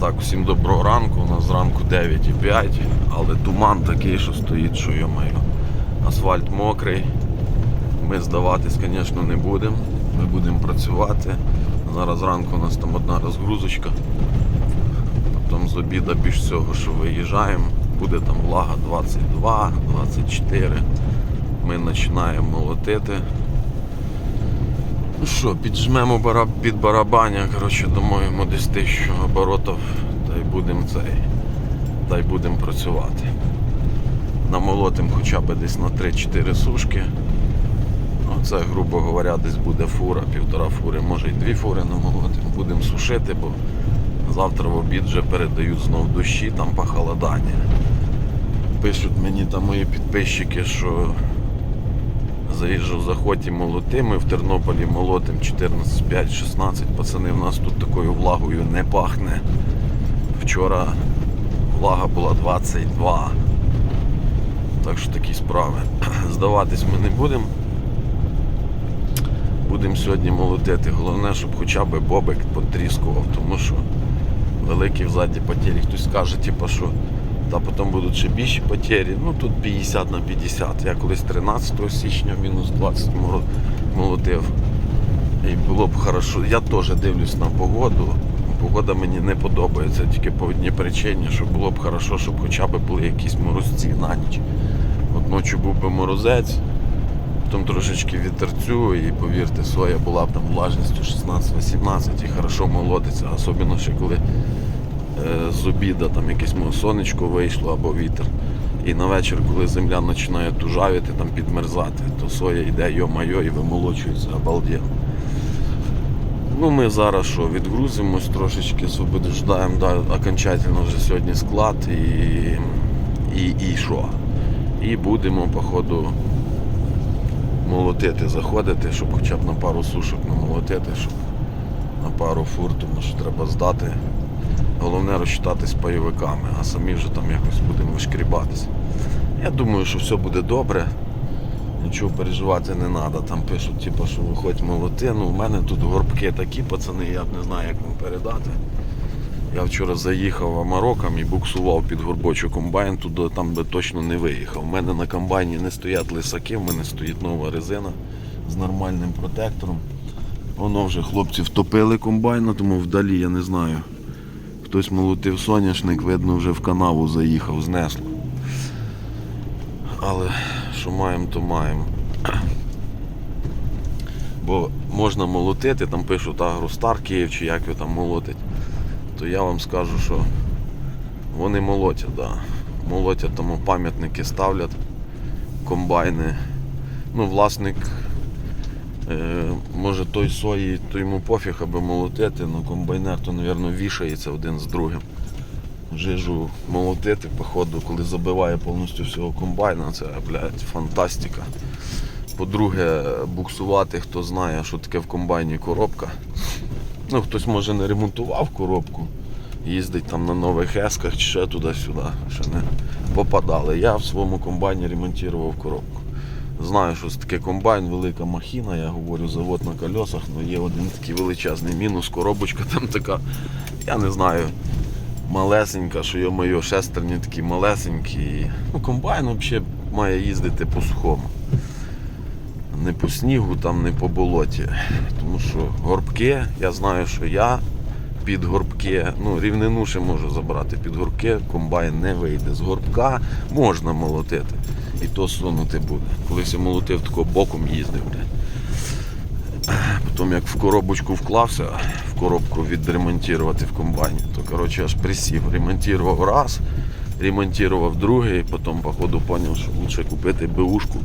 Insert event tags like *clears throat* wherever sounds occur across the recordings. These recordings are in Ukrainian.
Так, всім доброго ранку. У нас зранку 9.05, але туман такий, що стоїть, що йомаю. Асфальт мокрий. Ми здаватись, звісно, не будемо. Ми будемо працювати. Зараз зранку у нас там одна розгрузочка. Потім з обіда більш всього, що виїжджаємо. Буде там влага 22, 24. Ми починаємо молотити. Ну що, піджмемо бара- під барабаня, коротше, домовимо десь тисячу оборотів, та й будемо цей. Та й будемо працювати. Намолотим хоча б десь на 3-4 сушки. Оце, грубо говоря, десь буде фура, півтора фури, може й дві фури намолотим. Будемо сушити, бо завтра в обід вже передають знов дощі, там похолодання. Пишуть мені там мої підписчики, що Заїжджу в захоті молоти, ми в Тернополі молотим 14, 5, 16. Пацани, в нас тут такою влагою не пахне. Вчора влага була 22. Так що такі справи. *clears throat* Здаватись ми не будемо. Будемо сьогодні молотити. Головне, щоб хоча б бобик потріскував, тому що великі взаді потері. Хтось скаже, типу, що та потім будуть ще більші потері. Ну тут 50 на 50. Я колись 13 січня мінус 20 молотив. І було б хорошо. Я теж дивлюсь на погоду. Погода мені не подобається тільки по одній причині, що було б хорошо, щоб хоча б були якісь морозці на ніч. От ночі був би морозець, потім трошечки вітерцю, і повірте, соя була б там влажністю 16-18 і хорошо молотиться, особливо ще коли з обіда там якесь сонечко вийшло або вітер. І на вечір, коли земля починає тужавіти, там підмерзати, то соя йде йо-майо і вимолочується обалденно. Ну, ми зараз що, відгрузимось трошечки, освобождаємо да, окончательно вже сьогодні склад і, і, і? І будемо, походу, молотити, заходити, щоб хоча б на пару сушок намолотити, щоб на пару фур, тому що треба здати. Головне розчитатись пайовиками, а самі вже там якось будемо вишкрібатися. Я думаю, що все буде добре. Нічого переживати не треба. Там пишуть, типу, що виходь молоти. Ну, у мене тут горбки такі, пацани, я не знаю, як вам передати. Я вчора заїхав амароком і буксував під горбочок комбайн, туди там би точно не виїхав. У мене на комбайні не стоять лисаки, в мене стоїть нова резина з нормальним протектором. Воно вже хлопці втопили комбайна, тому вдалі я не знаю. Хтось молотив соняшник, видно, вже в канаву заїхав, знесло. Але що маємо, то маємо. Бо можна молотити, там пишуть Агростар Київ чи як його там молотить, то я вам скажу, що вони молотять, да. молотять, тому пам'ятники ставлять, комбайни. Ну, власник, може той сої, то йому пофіг, аби молотити, але комбайнер то, мабуть, вішається один з другим. Жижу молотити, походу, коли забиває повністю всього комбайна, це, блядь, фантастика. По-друге, буксувати, хто знає, що таке в комбайні коробка. Ну, хтось може не ремонтував коробку, їздить там на нових есках чи ще туди-сюди, ще не попадали. Я в своєму комбайні ремонтував коробку. Знаю, що це таке комбайн, велика махіна, я говорю, завод на колесах, але є один такий величезний мінус, коробочка там така, я не знаю, малесенька, що йо моє шестерні такі малесенькі. Ну, комбайн взагалі має їздити по сухому. Не по снігу, там, не по болоті. Тому що горбки, я знаю, що я під горбки, ну, рівнину ще можу забрати під горбки, комбайн не вийде. З горбка можна молотити. І то сунути буде. Колись я молотив тако боком їздив. Потім як в коробочку вклався, в коробку відремонтувати в комбайні, то коротше аж присів. Ремонтував раз, ремонтував другий, потім, походу, зрозумів, що краще купити беушку.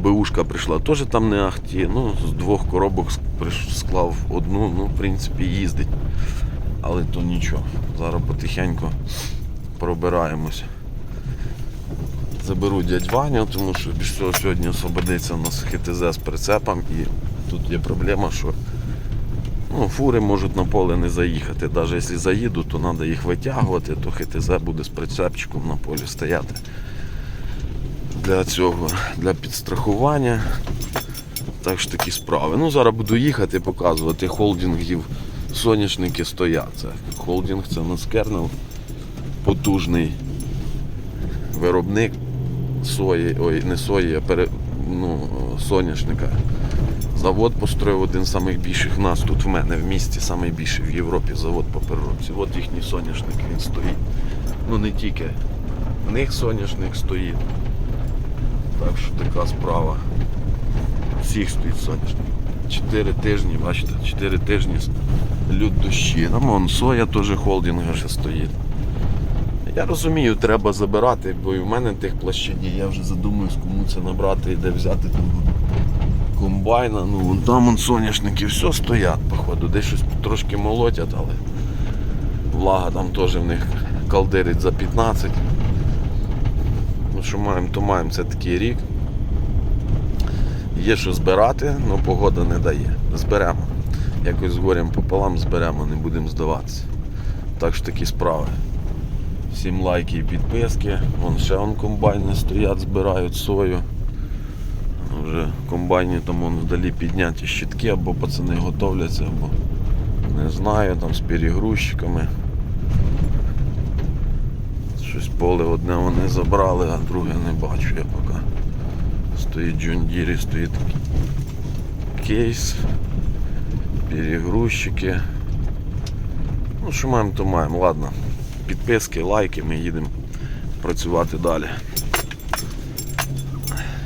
Беушка прийшла теж там не ахті. Ну, з двох коробок склав одну, ну, в принципі, їздить. Але то нічого. Зараз потихеньку пробираємось. Заберу дядь Ваню, тому що більш всього сьогодні освободиться у нас ХТЗ з прицепом і тут є проблема, що ну, фури можуть на поле не заїхати. Навіть якщо заїдуть, то треба їх витягувати, то ХТЗ буде з прицепчиком на полі стояти для цього, для підстрахування. Так що такі справи. Ну, зараз буду їхати, показувати холдингів соняшники стоять. Це холдинг, це Наскернел, потужний виробник сої, ой, не сої, а пере, ну, соняшника. Завод построїв один з найбільших нас тут в мене в місті, найбільший в Європі завод по переробці. От їхній соняшник він стоїть. Ну не тільки в них соняшник стоїть. Так що така справа. Всіх стоїть соняшник. Чотири тижні, бачите, чотири тижні люд дощі. Там вон соя теж холдинга ще стоїть. Я розумію, треба забирати, бо і в мене тих площадів, я вже задумуюсь, кому це набрати і де взяти там комбайна. Ну вон там вон соняшники, все стоять, походу. Десь щось трошки молотять, але влага там теж в них калдирить за 15. Ну що маємо, то маємо, це такий рік. Є що збирати, але погода не дає. Зберемо. Якось з горем пополам зберемо, не будемо здаватися. Так що такі справи. Всім лайки і підписки. Вон ще вон комбайни стоять, збирають сою. Вже комбайні там вон вдалі підняті щитки, або пацани готовляться, або не знаю, там з перегрузчиками. Щось поле одне вони забрали, а друге не бачу я поки. Стоїть Deere, стоїть кейс, перегрузчики. Ну, що маємо, то маємо. Ладно. Підписки, лайки, ми їдемо працювати далі.